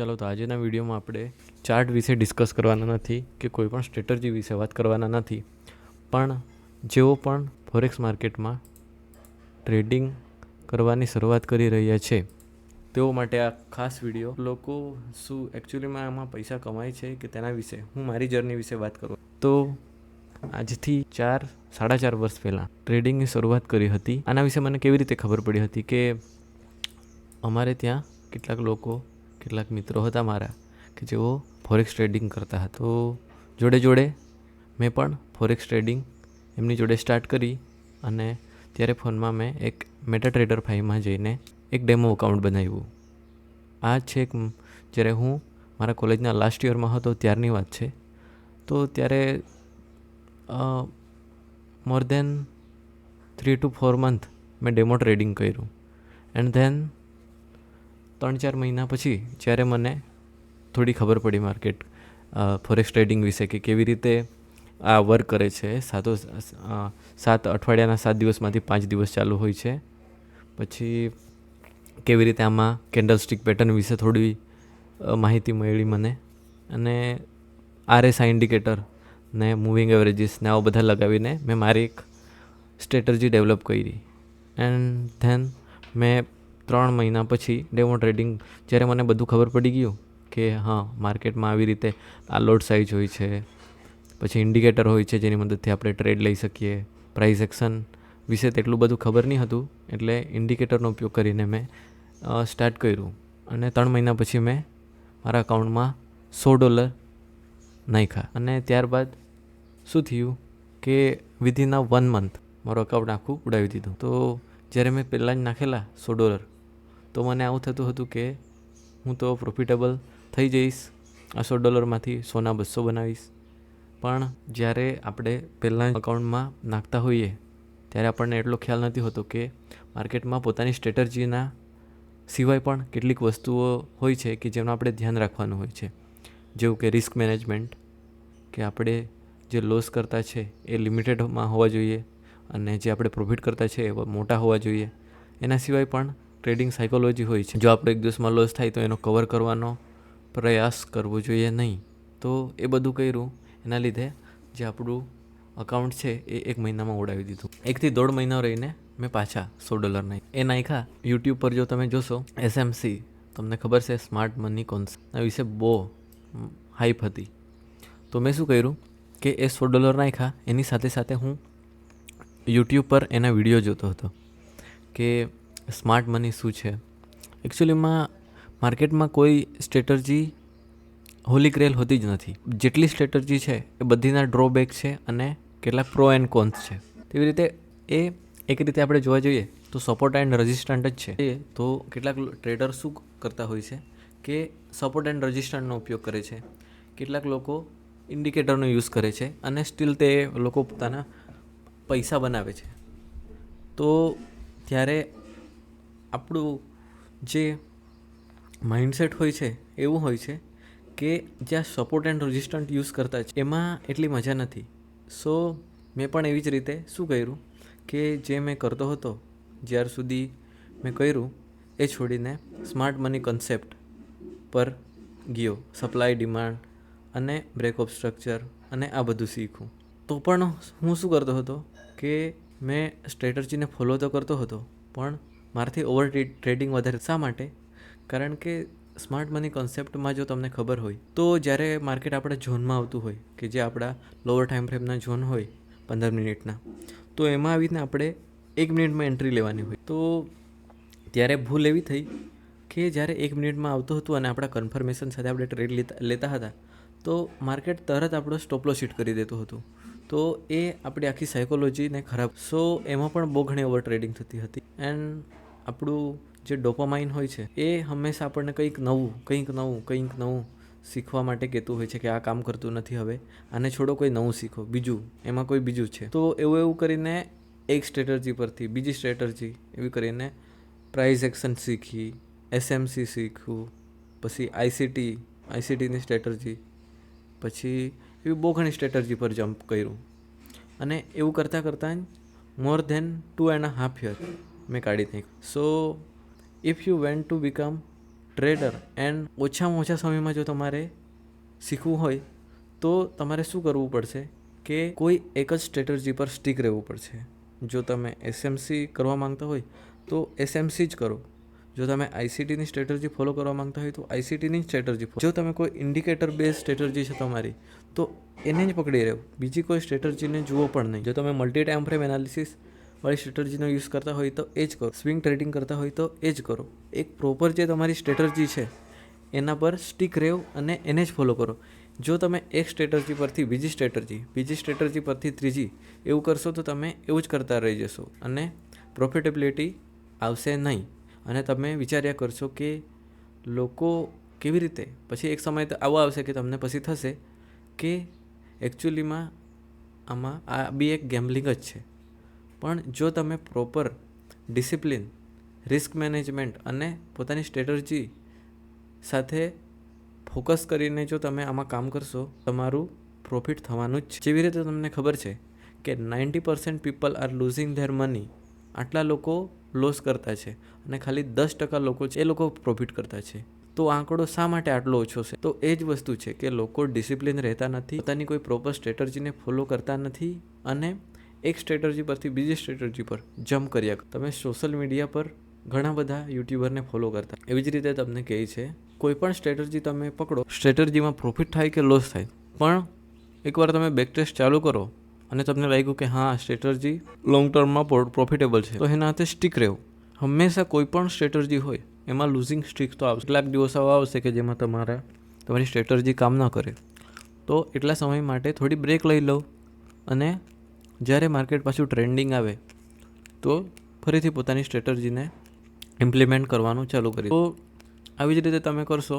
ચાલો તો આજના વિડીયોમાં આપણે ચાર્ટ વિશે ડિસ્કસ કરવાના નથી કે કોઈ પણ સ્ટ્રેટર્જી વિશે વાત કરવાના નથી. પણ જેઓ પણ ફોરેક્સ માર્કેટમાં ટ્રેડિંગ કરવાની શરૂઆત કરી રહ્યા છે, તેઓ માટે આ ખાસ વીડિયો. લોકો શું એકચ્યુઅલીમાં આમાં પૈસા કમાય છે કે તેના વિશે? હું મારી જર્ની વિશે વાત કરું. તો આજથી ચાર, સાડા ચાર વર્ષ પહેલાં ટ્રેડિંગની શરૂઆત કરી હતી. આના વિશે મને કેવી રીતે ખબર પડી હતી કે અમારે ત્યાં કેટલાક લોકો કેટલાક મિત્રો હતા મારા કે જેઓ ફોરેક્સ ટ્રેડિંગ કરતા હતા. તો જોડે જોડે મેં પણ ફોરેક્સ ટ્રેડિંગ એમની જોડે સ્ટાર્ટ કરી અને ત્યારે ફોનમાં મેં એક મેટા ટ્રેડર ફાઈવમાં જઈને એક ડેમો અકાઉન્ટ બનાવ્યું. આ છે એક જ્યારે હું મારા કોલેજના લાસ્ટ યરમાં હતો ત્યારની વાત છે. તો ત્યારે more than three to four month મેં ડેમો ટ્રેડિંગ કર્યું. એન્ડ ધેન ત્રણ ચાર મહિના પછી જ્યારે મને થોડી ખબર પડી માર્કેટ ફોરેક્સ ટ્રેડિંગ વિશે કે કેવી રીતે આ વર્ક કરે છે. સાતો સાત અઠવાડિયાના સાત દિવસમાંથી પાંચ દિવસ ચાલુ હોય છે. પછી કેવી રીતે આમાં કેન્ડલ સ્ટિક પેટર્ન વિશે થોડી માહિતી મળી મને. અને આરએસઆઈ ઇન્ડિકેટર ને મૂવિંગ એવરેજીસ ને આવા બધા લગાવીને મેં મારી એક સ્ટ્રેટર્જી ડેવલપ કરી. એન્ડ ધેન મેં ત્રણ મહિના પછી ડેમો ટ્રેડિંગ, જ્યારે મને બધું ખબર પડી ગયું કે હા, માર્કેટમાં આવી રીતે આ લોટ સાઇઝ હોય છે, પછી ઇન્ડિકેટર હોય છે જેની મદદથી આપણે ટ્રેડ લઈ શકીએ પ્રાઇસ એક્શન વિશે તેટલું બધું ખબર નહીં હતું, એટલે ઇન્ડિકેટરનો ઉપયોગ કરીને મેં સ્ટાર્ટ કર્યું. અને ત્રણ મહિના પછી મેં મારા અકાઉન્ટમાં સો ડોલર નાખ્યા. અને ત્યારબાદ શું થયું કે વિધિન અ વન મંથ મારું અકાઉન્ટ આખું ઉડાવી દીધું. તો જ્યારે મેં પહેલાં જ નાખેલા સો ડોલર તો મને આવું થતું હતું કે હું તો પ્રોફિટેબલ થઈ જઈશ, આ સો ડોલરમાંથી સોના બસો બનાવીશ. પણ જ્યારે આપણે પહેલાં અકાઉન્ટમાં નાખતા હોઈએ, ત્યારે આપણને એટલો ખ્યાલ નથી હોતો કે માર્કેટમાં પોતાની સ્ટ્રેટર્જીના સિવાય પણ કેટલીક વસ્તુઓ હોય છે કે જેનું આપણે ધ્યાન રાખવાનું હોય છે. જેવું કે રિસ્ક મેનેજમેન્ટ કે આપણે જે લોસ કરતા છે એ લિમિટેડમાં હોવા જોઈએ અને જે આપણે પ્રોફિટ કરતા છે એ મોટા હોવા જોઈએ. એના સિવાય પણ ટ્રેડિંગ સાયકોલોજી હોય છે. જો આપણે એક દિવસમાં લોસ થાય તો એનો કવર કરવાનો પ્રયાસ કરવો જોઈએ નહીં. તો એ બધું કર્યું. એના લીધે જે આપણું અકાઉન્ટ છે એ એક મહિનામાં ઉડાવી દીધું. એકથી દોઢ મહિનો રહીને મેં પાછા સો ડોલર નાખ્યા. એ નાખ્યા. યુટ્યુબ પર જો તમે જોશો એસએમસી તમને ખબર છે સ્માર્ટ મની કોન્સેપ્ટના વિશે બહુ હાઈપ હતી. તો મેં શું કર્યું કે એ સો ડોલર નાખ્યા. એની સાથે સાથે હું યુટ્યુબ પર એના વીડિયો જોતો હતો કે સ્માર્ટ મની શું છે? એકચ્યુઅલીમાં માર્કેટમાં કોઈ સ્ટ્રેટર્જી હોલી ક્રેલ હોતી જ નથી. જેટલી સ્ટ્રેટર્જી છે એ બધીના ડ્રોબેક છે અને કેટલાક પ્રો એન્ડ કોન્સ છે. તેવી રીતે એ એક રીતે આપણે જોવા જઈએ તો સપોર્ટ એન્ડ રજિસ્ટન્ટ જ છે. તો કેટલાક ટ્રેડર શું કરતા હોય છે કે સપોર્ટ એન્ડ રજિસ્ટન્ટનો ઉપયોગ કરે છે. કેટલાક લોકો ઇન્ડિકેટરનો યુઝ કરે છે અને સ્ટીલ તે લોકો પોતાના પૈસા બનાવે છે. તો ત્યારે આપણું જે માઇન્ડસેટ હોય છે, એવું હોય છે કે જ્યાં સપોર્ટ એન્ડ રેઝિસ્ટન્ટ યુઝ કરતા છે, એમાં એટલી મજા નથી. સો મેં પણ એવી જ રીતે શું કર્યું કે જે મેં કરતો હતો, જ્યાર સુધી મેં કર્યું, એ છોડીને સ્માર્ટ મની કન્સેપ્ટ પર ગયો. સપ્લાય ડિમાન્ડ અને બ્રેકઅપ સ્ટ્રક્ચર અને આ બધું શીખું તો પણ હું શું કરતો હતો કે મેં સ્ટ્રેટર્જીને ફોલો તો કરતો હતો, પણ મારાથી ઓવર ટ્રેડિંગ વધારે શા માટે? કારણ કે સ્માર્ટ મની કોન્સેપ્ટમાં જો તમને ખબર હોય, તો જ્યારે માર્કેટ આપણા ઝોનમાં આવતું હોય, કે જે આપણા લોઅર ટાઈમ ફ્રેમના ઝોન હોય, પંદર મિનિટના, તો એમાં આવીને આપણે એક મિનિટમાં એન્ટ્રી લેવાની હોય. તો ત્યારે ભૂલ એવી થઈ કે જ્યારે એક મિનિટમાં આવતું હતું અને આપણા કન્ફર્મેશન સાથે આપણે ટ્રેડ લેતા લેતા હતા, તો માર્કેટ તરત આપણો સ્ટોપલો શીટ કરી દેતું હતું. તો એ આપણી આખી સાયકોલોજીને ખરાબ. સો એમાં પણ બહુ ઘણી ઓવર ટ્રેડિંગ થતી હતી. એન્ડ આપણું જે ડોપામાઇન હોય છે, એ હંમેશા આપણને કંઈક નવું કંઈક નવું કંઈક નવું શીખવા માટે કહેતું હોય છે કે આ કામ કરતું નથી હવે, આને છોડો કોઈ નવું શીખો, બીજું, એમાં કોઈ બીજું છે. તો એવું એવું કરીને એક સ્ટ્રેટર્જી પરથી બીજી સ્ટ્રેટર્જી એવી કરીને પ્રાઇઝ એક્શન શીખી, એસએમસી શીખવું, પછી આઈસીટી, આઈસીટીની સ્ટ્રેટર્જી પછી એવી બહુ ઘણી સ્ટ્રેટર્જી પર જમ્પ કર્યું. અને એવું કરતાં કરતાં more than two and half year મેં કાઢી નાખ્યું so if you want to become trader and ઓછામાં ઓછા સમયમાં જો તમારે શીખવું હોય, તો તમારે શું કરવું પડશે કે કોઈ એક જ સ્ટ્રેટર્જી પર સ્ટીક રહેવું પડશે. જો તમે એસએમસી કરવા માંગતા હોય, તો એસએમસી જ કરો. જો તમે આઈસીટીની સ્ટ્રેટર્જી ફોલો કરવા માંગતા હોય, તો આઈસીટીની સ્ટ્રેટર્જી જો તમે કોઈ ઇન્ડિકેટર બેઝ સ્ટ્રેટર્જી છે તમારી, તો એને જ પકડી રહેવું બીજી કોઈ સ્ટ્રેટર્જીને જુઓ પણ નહીં. જો તમે મલ્ટી ટાઈમ ફ્રેમ એનાલિસિસ વાળી સ્ટ્રેટર્જીનો યુઝ કરતા હોય તો એ જ કરો. સ્વિંગ ટ્રેડિંગ કરતા હોય તો એ જ કરો. એક પ્રોપર જે તમારી સ્ટ્રેટર્જી છે, એના પર સ્ટીક રહેવ અને એને જ ફોલો કરો. જો તમે એક સ્ટ્રેટર્જી પરથી બીજી સ્ટ્રેટર્જી બીજી સ્ટ્રેટર્જી પરથી ત્રીજી, એવું કરશો તો તમે એવું જ કરતા રહી જશો અને પ્રોફિટેબિલિટી આવશે નહીં. અને તમે વિચાર્યા કરશો કે લોકો કેવી રીતે, પછી એક સમય તો આવો આવશે કે તમને પછી થશે કે એકચ્યુઅલીમાં આમાં આ બી એક ગેમ્બલિંગ જ છે. પણ જો તમે પ્રોપર ડિસિપ્લિન રિસ્ક મેનેજમેન્ટ અને પોતાની સ્ટ્રેટર્જી સાથે ફોકસ કરીને જો તમે આમાં કામ કરશો, તમારું પ્રોફિટ થવાનું જ છે. જેવી રીતે તમને ખબર છે કે ninety percent people are losing their money આટલા લોકો લોસ કરતા છે અને ખાલી દસ ટકા લોકો છે એ લોકો પ્રોફિટ કરતા છે. તો આંકડો શા માટે આટલો ઓછો છે? તો એ જ વસ્તુ છે કે લોકો ડિસિપ્લિન રહેતા નથી, પોતાની કોઈ પ્રોપર સ્ટ્રેટર્જીને ફોલો કરતા નથી અને એક સ્ટ્રેટર્જી પરથી બીજી સ્ટ્રેટર્જી પર જમ્પ કર્યા. તમે સોશિયલ મીડિયા પર ઘણા બધા યુટ્યુબરને ફોલો કરતા. એવી જ રીતે તમને કહે છે, કોઈ પણ સ્ટ્રેટર્જી તમે પકડો, સ્ટ્રેટર્જીમાં પ્રોફિટ થાય કે લોસ થાય. પણ એકવાર તમે બેક ટેસ્ટ ચાલુ કરો અને તમને લાગ્યું કે હા સ્ટ્રેટર્જી લોંગ ટર્મમાં પ્રોફિટેબલ છે, તો એના હાથે સ્ટીક રહેવું હંમેશા કોઈ પણ સ્ટ્રેટર્જી હોય, એમાં લૂઝિંગ સ્ટ્રીક તો આવશે. કેટલાક દિવસ આવા આવશે કે જેમાં તમારા, તમારી સ્ટ્રેટર્જી કામ ન કરે. તો એટલા સમય માટે થોડી બ્રેક લઈ લો અને જ્યારે માર્કેટ પાછું ટ્રેન્ડિંગ આવે, તો ફરીથી પોતાની સ્ટ્રેટર્જીને ઇમ્પ્લિમેન્ટ કરવાનું ચાલુ કરી તો આવી જ રીતે તમે કરશો,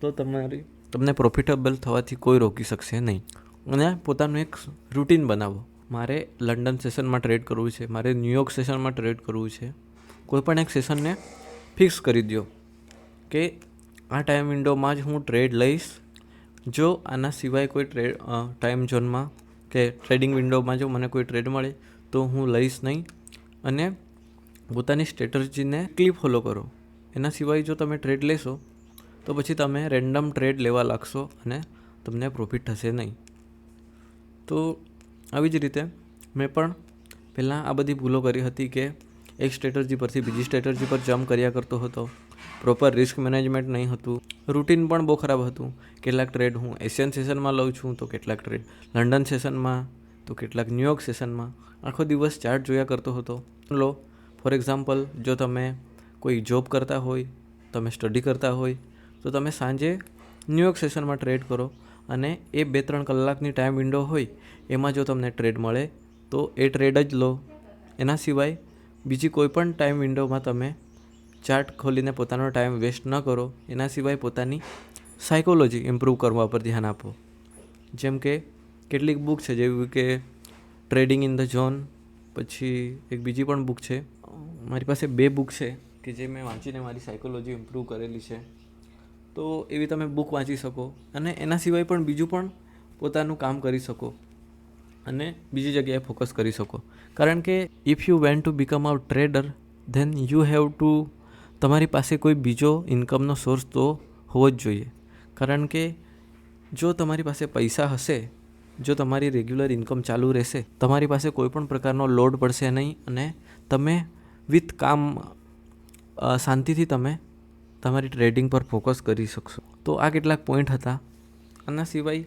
તો તમારી, તમને પ્રોફિટેબલ થવાથી કોઈ રોકી શકશે નહીં. અને પોતાનું એક રૂટીન બનાવો. મારે લંડન સેશનમાં ટ્રેડ કરવું છે, મારે ન્યુયોર્ક સેશનમાં ટ્રેડ કરવું છે. કોઈપણ એક સેશનને ફિક્સ કરી દો કે આ ટાઈમ વિન્ડોમાં જ હું ટ્રેડ લઈશ. જો આના સિવાય કોઈ ટ્રેડ ટાઈમ ઝોનમાં કે ટ્રેડિંગ વિન્ડોમાં જો મને કોઈ ટ્રેડ મળે, તો હું લઈશ નહીં. અને પોતાની સ્ટ્રેટર્જીને ક્લી ફોલો કરો. એના સિવાય જો તમે ટ્રેડ લેશો, તો પછી તમે રેન્ડમ ટ્રેડ લેવા લાગશો અને તમને પ્રોફિટ થશે નહીં. તો આવી જ રીતે મેં પણ પહેલાં આ બધી ભૂલો કરી હતી કે એક સ્ટ્રેટર્જી પરથી બીજી સ્ટ્રેટર્જી પર જમ્પ કર્યા કરતો હતો. પ્રોપર રિસ્ક મેનેજમેન્ટ નહીં હતું. રૂટીન પણ બહુ ખરાબ હતું. કેટલાક ટ્રેડ હું એશિયન સેશનમાં લઉં છું તો કેટલાક ટ્રેડ લંડન સેશનમાં તો કેટલાક ન્યુયોર્ક સેશનમાં આખો દિવસ ચાર્ટ જોયા કરતો હતો. લો ફોર એક્ઝામ્પલ જો તમે કોઈ જોબ કરતા હોય, તમે સ્ટડી કરતા હોય, તો તમે સાંજે ન્યુયોર્ક સેશનમાં ટ્રેડ કરો અને એ બે ત્રણ કલાકની ટાઈમ વિન્ડો હોય, એમાં જો તમને ટ્રેડ મળે, તો એ ટ્રેડ જ લો. એના સિવાય બીજી કોઈ પણ ટાઈમ વિન્ડોમાં તમે ચાર્ટ ખોલીને પોતાનો ટાઈમ વેસ્ટ ન કરો. એના સિવાય પોતાની સાયકોલોજી ઇમ્પ્રૂવ કરવા પર ધ્યાન આપો. જેમ કે કેટલીક બુક છે, જેવી કે ટ્રેડિંગ ઇન ધ ઝોન પછી એક બીજી પણ બુક છે. મારી પાસે બે બુક છે કે જે મેં વાંચીને મારી સાયકોલોજી ઇમ્પ્રૂવ કરેલી છે. તો એવી તમે બુક વાંચી શકો અને એના સિવાય પણ બીજું પણ પોતાનું કામ કરી શકો અને બીજી જગ્યાએ ફોકસ કરી શકો. કારણ કે if you want to become a trader then you have to તમારી પાસે કોઈ બીજો ઇન્કમનો સોર્સ તો હોવો જ જોઈએ. કારણ કે જો તમારી પાસે પૈસા હશે, જો તમારી રેગ્યુલર ઇન્કમ ચાલુ રહેશે, તમારી પાસે કોઈ પણ પ્રકારનો લોડ પડશે નહીં અને તમે વિથ કામ શાંતિથી તમે તમારી ટ્રેડિંગ પર ફોકસ કરી શકશો. તો આ કેટલાક પોઈન્ટ હતા. આના સિવાય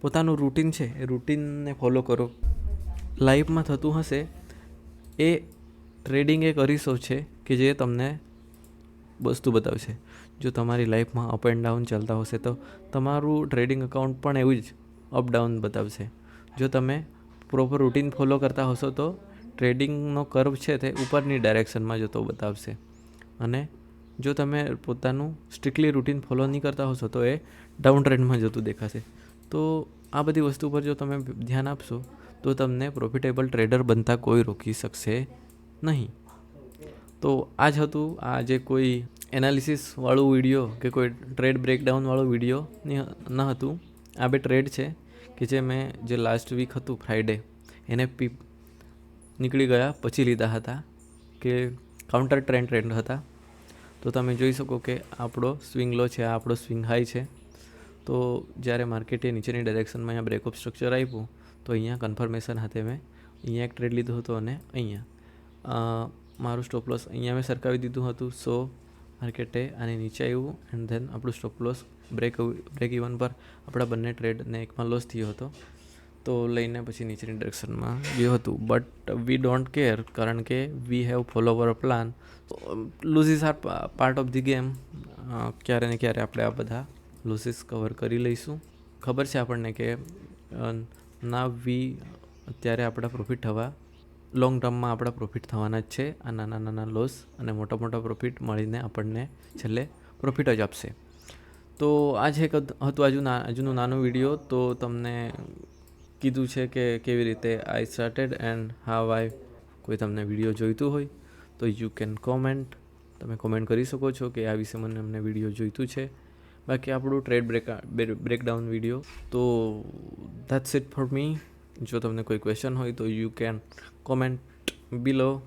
પોતાનું રૂટીન છે, એ રૂટીનને ફોલો કરો. લાઈફમાં થતું હશે એ ટ્રેડિંગ એક અરીસો છે કે જે તમને વસ્તુ બતાવશે. જો તમારી લાઈફમાં અપ એન્ડ ડાઉન ચાલતા હશે તો તમારું ટ્રેડિંગ અકાઉન્ટ પણ એવું જ અપ ડાઉન બતાવશે. જો તમે પ્રોપર રૂટીન ફોલો કરતા હશો તો ટ્રેડિંગનો કર્વ છે તે ઉપરની ડાયરેક્શનમાં જતો બતાવશે. અને જો તમે પોતાનું સ્ટ્રિક્ટલી રૂટીન ફોલો નહીં કરતા હશો તો એ ડાઉન ટ્રેન્ડમાં જતું દેખાશે. તો આ બધી વસ્તુ પર જો તમે ધ્યાન આપશો તો તમને પ્રોફિટેબલ ટ્રેડર બનતા કોઈ રોકી શકશે નહીં. તો આ જ હતું આ જે કોઈ એનાલિસિસવાળું વીડિયો કે કોઈ ટ્રેડ બ્રેકડાઉનવાળું વીડિયો ન હતું. આ બે ટ્રેડ છે કે જે મેં જે લાસ્ટ વીક હતું ફ્રાઈડે એને પી નીકળી ગયા, પછી લીધા હતા કે કાઉન્ટર ટ્રેન્ડ ટ્રેન્ડ હતા. તો તમે જોઈ શકો કે આપણો સ્વિંગ લો છે, આ આપણો સ્વિંગ હાઈ છે. તો જ્યારે માર્કેટે નીચેની ડાયરેક્શનમાં અહીંયા બ્રેકઅપ સ્ટ્રક્ચર આપ્યું, તો અહીંયા કન્ફર્મેશન હાથે મેં અહીંયા એક ટ્રેડ લીધો હતો અને અહીંયા. મારું સ્ટોપ લોસ અહીંયા મેં સરકાવી દીધું હતું સો માર્કેટે આને નીચે આવ્યું એન્ડ ધેન આપણું stop loss break break even પર આપણા બંને ટ્રેડને એકમાં લોસ થયો હતો. તો લઈને પછી નીચેની ડિરેક્શનમાં ગયું હતું. બટ વી ડોન્ટ કેર કારણ કે we have follow our plan losses are part of the game ક્યારે ને ક્યારે આપણે આ બધા લૂઝીસ કવર કરી લઈશું. ખબર છે આપણને કે ના વી અત્યારે આપણા પ્રોફિટ થવા લોંગ ટર્મમાં આપણા પ્રોફિટ થવાના જ છે આ નાના નાના લોસ અને મોટા મોટા પ્રોફિટ મળીને આપણને છેલ્લે પ્રોફિટ જ આપશે. તો આ છે એક હતું આજુ આજુનું નાનો વીડિયો તો તમને કીધું છે કે કેવી રીતે આઈ સ્ટાર્ટેડ એન્ડ હાવ આઈ કોઈ તમને વીડિયો જોઈતું હોય, તો યુ કેન કોમેન્ટ તમે કોમેન્ટ કરી શકો છો કે આ વિશે મને અમને વીડિયો જોઈતું છે. બાકી આપણું ટ્રેડ બ્રેક બ્રેકડાઉન વીડિયો તો ધેટ્સ ઇટ ફોર મી જો તમને કોઈ ક્વેશ્ચન હોય તો you can comment below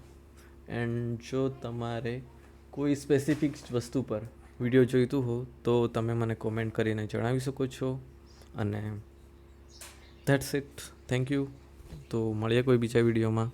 and જો તમારે કોઈ સ્પેસિફિક વસ્તુ પર વીડિયો જોઈતું હો તો તમે મને કોમેન્ટ કરીને જણાવી શકો છો. અને ધેટ્સ ઇટ થેન્ક યુ તો મળીએ કોઈ બીજા વિડીયોમાં